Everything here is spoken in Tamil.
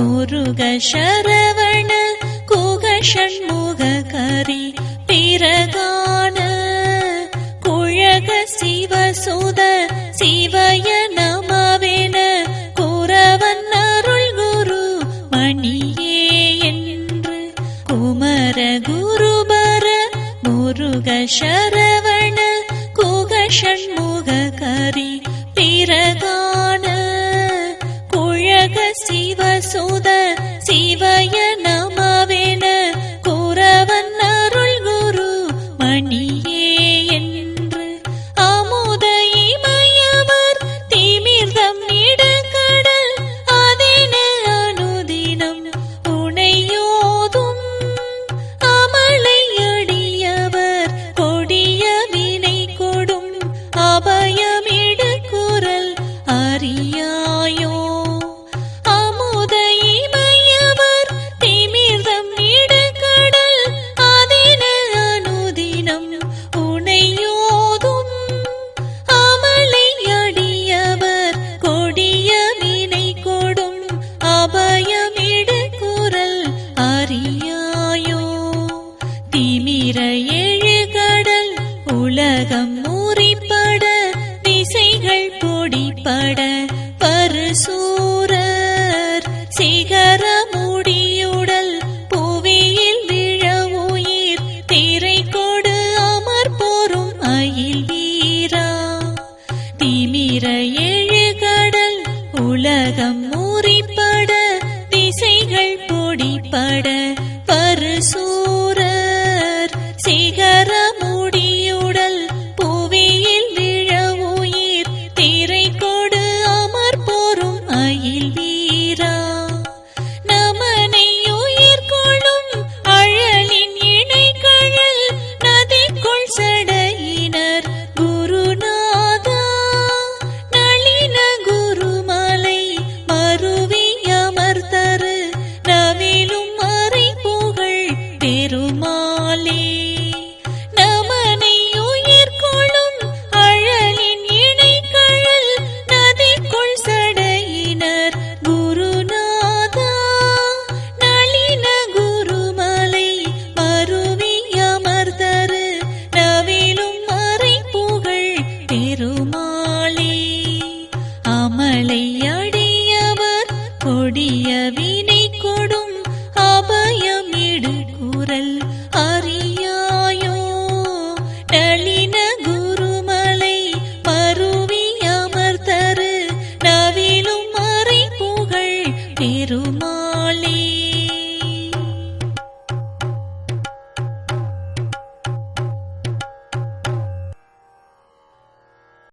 முருக சரவண குக சண்முக கரி பிறகான. குழக சிவசுத சிவய நமவென குறவன் அருள் குரு மணியே என்று. குமர குருபர முருக சர சுத சிவய நமவென. குறவன் அருள் குரு மணியே என்று. அமுத இமயவர் திமிர்தம் இடக்கடல் அதென அனுதினம் உனையோதும் அமளையடியவர் கொடிய வினை கொடும். அபயமிடு குரல் அறியாயோ திசைகள் பரசூரர். சிகர முடியுடல் புவியில் விழ உயிர் திரை கொடு அமர் போரும் அயில் வீரா. திமிர எழுகடல் உலகம் முறிப்பட. திசைகள் பொடிப்பட பரசூர் அமலை அடியவர் கொடிய வினை கொடும் அபயமிடு